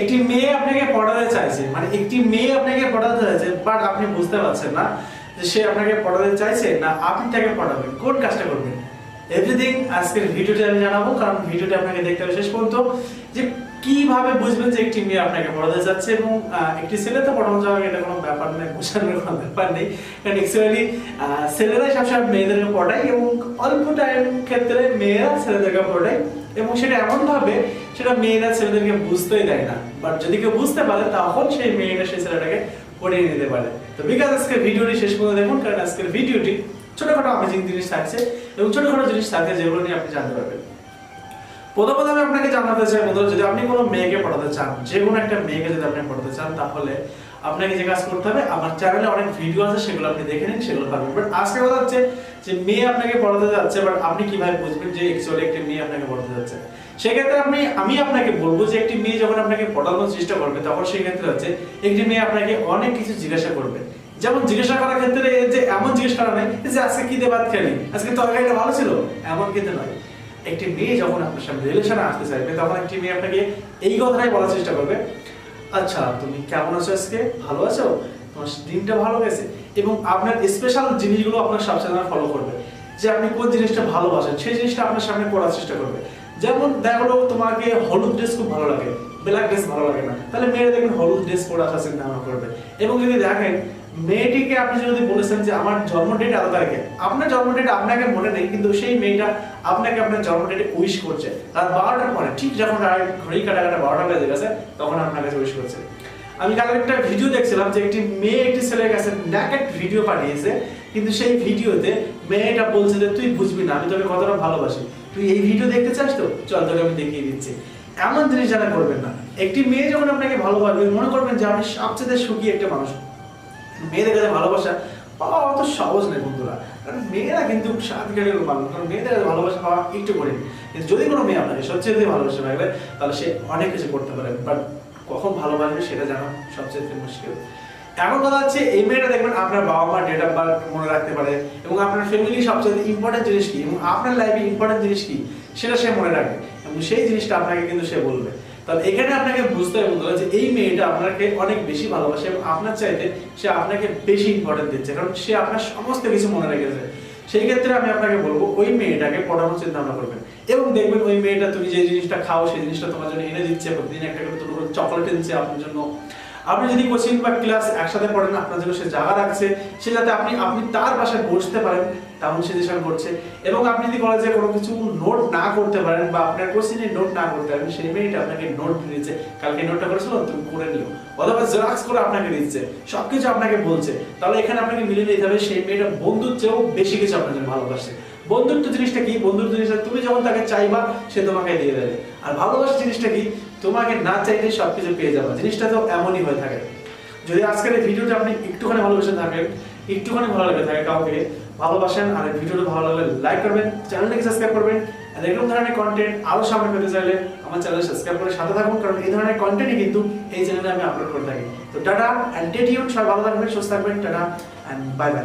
একটি মেয়ে আপনাকে পড়াতে চাইছে মানে একটি মেয়ে আপনাকে পড়াতে চাইছে বাট আপনি বুঝতে পারছেন না যে সে আপনাকে পড়াতে চাইছে না আপনি তাকে পড়াবেন, কোন কাজটা করবেন? এভরিথিং আজকের ভিডিওতে আমি জানাব, কারণ ভিডিওটা আপনাকে দেখতে হবে শেষ পর্যন্ত, যে কীভাবে বুঝবেন যে একটি মেয়ে আপনাকে পড়াতে যাচ্ছে এবং একটি ছেলে তো পড়ানো যাওয়া এটা কোনো ব্যাপার নেই বোঝানোর কোনো ব্যাপার নেই। কারণ অ্যাকচুয়ালি ছেলেরাই সবসময় মেয়েদেরকে পড়ায় এবং অল্প টাইম ক্ষেত্রে মেয়েরা ছেলেদেরকে পড়ায়। এবং সেটা এমন ভাবে সেটা মেয়েরা ছেলেদেরকে বুঝতেই দেয় না। বাট যদি কেউ বুঝতে পারে, তখন সেই মেয়েটা সেই ছেলেটাকে পড়িয়ে নিতে পারে। তো বিকাশ, আজকের ভিডিওটি শেষ পর্যন্ত দেখুন, কারণ আজকের ভিডিওটি ছোটখাটো আমেজিং জিনিস থাকছে এবং ছোটখাটো জিনিস থাকে যেগুলো নিয়ে আপনি জানতে পারবেন। প্রথমত আমি আপনাকে জানাতে চাই বন্ধুরা যদি আপনি কোনো মেয়েকে পড়াতে চান, যে কোনো একটা মেয়েকে যদি আপনি পড়াতে চান, তাহলে আপনাকে যে কাজ করতে হবে, আমার চ্যানেলে অনেক ভিডিও আছে, সেগুলো আপনি দেখে নিন, সেগুলো বাট আজকে কথা হচ্ছে যে মেয়ে আপনাকে পড়াতে যাচ্ছে বাট আপনি কীভাবে বুঝবেন যে অ্যাকচুয়ালি একটি মেয়ে আপনাকে পড়াতে যাচ্ছে? সেক্ষেত্রে আপনি, আমি আপনাকে বলব যে একটি মেয়ে যখন আপনাকে পড়ানোর চেষ্টা করবে, তখন সেই ক্ষেত্রে হচ্ছে একটি মেয়ে আপনাকে অনেক কিছু জিজ্ঞাসা করবে। যেমন জিজ্ঞাসা করার ক্ষেত্রে যে এমন জিজ্ঞেস করা নাই যে, আজকে কি দিয়ে খেলি? আজকে তরকারিটা ভালো ছিল? এমন কিন্তু নয়। একটি মেয়ে যখন আপনার সামনে রিলেশনে আসতে চাইবে, তখন একটি মেয়ে আপনাকে এই কথাটাই বলার চেষ্টা করবে আচ্ছা তুমি কেমন আছো আজকে? ভালো আছো? তোমার দিনটা ভালো গেছে? এবং আপনার স্পেশাল জিনিসগুলো আপনার সবসময় ফলো করবে, যে আপনি কোন জিনিসটা ভালোবাসেন, সেই জিনিসটা আপনার সামনে করার চেষ্টা করবে। যেমন দেখা গেলো তোমাকে হলুদ ড্রেস খুব ভালো লাগে ব্ল্যাক ড্রেস ভালো লাগে না, তাহলে মেয়েরা দেখবেন হলুদ ড্রেস পরে আসার চিন্তা করবে। এবং যদি দেখেন মেয়েটিকে আপনি যদি বলেছেন যে আমার জন্ম ডেট আলাদা তারিখে, আপনার জন্ম ডেট আপনাকে মনে নেই, কিন্তু সেই মেয়েটা আপনাকে আপনার জন্ম ডেটে উইশ করছে। রাত বারোটার পরে, ঠিক যখন ঘড়ি কাটা কাটা বারোটা বেজে গেছে, তখন আপনার কাছে উইশ করছে। আমি কাল একটা ভিডিও দেখছিলাম যে একটি মেয়ে একটি ছেলের কাছে ন্যাকেট ভিডিও পাঠিয়েছে, কিন্তু সেই ভিডিওতে মেয়েটা বলছে যে, তুই বুঝবি না, আমি তোকে কতটা ভালোবাসি। তুই এই ভিডিও দেখতে চাস তো? চল তোকে আমি দেখিয়ে দিচ্ছি। এমন জিনিস যারা করবেন না। একটি মেয়ে যখন আপনাকে ভালোবাসবে, মনে করবেন যে আপনি সবচেয়ে সুখী একটা মানুষ। মেয়েদের কাছে ভালোবাসা পাওয়া অত সহজ নেই বন্ধুরা। কারণ মেয়েরা কিন্তু সাতগাড়ির মানুষ কারণ মেয়েদের কাছে ভালোবাসা পাওয়া একটু কঠিন। কিন্তু যদি কোনো মেয়ে আপনাকে সবচেয়ে ভালোবাসা পাবে তাহলে সে অনেক কিছু করতে পারে। বাট কখন ভালোবাসবে সেটা জানা সবচেয়ে মুশকিল। এখন কথা হচ্ছে, এই মেয়েটা দেখবেন আপনার বাবা মার ডেট অফ বার্থ মনে রাখতে পারে এবং আপনার ফ্যামিলি সবচেয়ে ইম্পর্টেন্ট জিনিস কি এবং আপনার লাইফে ইম্পর্টেন্ট জিনিস কি, সেটা সে মনে রাখবে। এবং সেই জিনিসটা আপনাকে কিন্তু সে বলবে। এখানে আপনাকে বুঝতে হবে বন্ধুরা যে এই মেয়েটা আপনাকে অনেক বেশি ভালোবাসে এবং আপনার চাইতে সে আপনাকে বেশি ইম্পর্টেন্ট দিচ্ছে, কারণ সে আপনার সমস্ত কিছু মনে রেখেছে। সেই ক্ষেত্রে আমি আপনাকে বলব, ওই মেয়েটাকে পড়ানোর চিন্তা ভাবনা করবেন। এবং দেখবেন ওই মেয়েটা তুমি যে জিনিসটা খাও, সেই জিনিসটা তোমার জন্য এনে দিচ্ছে, প্রতিদিন একটা করে চকলেট এনেছে আপনার জন্য। আপনি যদি কোচিং বা ক্লাস একসাথে পড়েন, আপনার জন্য সে জায়গা রাখছে, সে যাতে আপনি আপনি তার বাসায় বসতে পারেন, তেমন সে দিশা করছে। এবং আপনি যদি কলেজে কোনো কিছু নোট না করতে পারেন বা আপনার কোচিংয়ে নোট না করতে পারেন, সেই মেয়েটা আপনাকে নোট দিচ্ছে কালকে নোটটা করেছিল, তুমি করে নিও। অথবা জেরক্স করে আপনাকে দিচ্ছে। সবকিছু আপনাকে বলছে। তাহলে এখানে আপনাকে মিলে নিতে হবে, সেই মেয়েটা বন্ধুর চেয়েও বেশি কিছু আপনার জন্য ভালোবাসে। বন্ধুত্ব জিনিসটা কি? বন্ধুত্ব জিনিসটা তুমি যখন তাকে চাইবা, সে তোমাকে দিয়ে দেবে। আর ভালোবাসা জিনিসটা কি? তোমাকে না চাইলে সবকিছু পেয়ে যাবে। জিনিসটা তো এমনই হয়ে থাকে। যদি আজকের এই ভিডিওটা আপনি একটুখানি ভালোবেসে থাকেন, একটুখানি ভালো লেগে থাকে কাউকে, ভালোবাসেন আর ভিডিওটা ভালো লাগলে লাইক করবেন চ্যানেলটাকে সাবস্ক্রাইব করবেন, আর এরকম ধরনের কন্টেন্ট আরও সামনে পেতে চাইলে আমার চ্যানেল সাবস্ক্রাইব করে সাথে থাকুন, কারণ এই ধরনের কন্টেন্টই কিন্তু এই চ্যানেলে আমি আপলোড করে থাকি। তো টাটা অ্যান্ড টেটিউন সবাই ভালো থাকবেন, সুস্থ থাকবেন, টাটা অ্যান্ড বাই বাই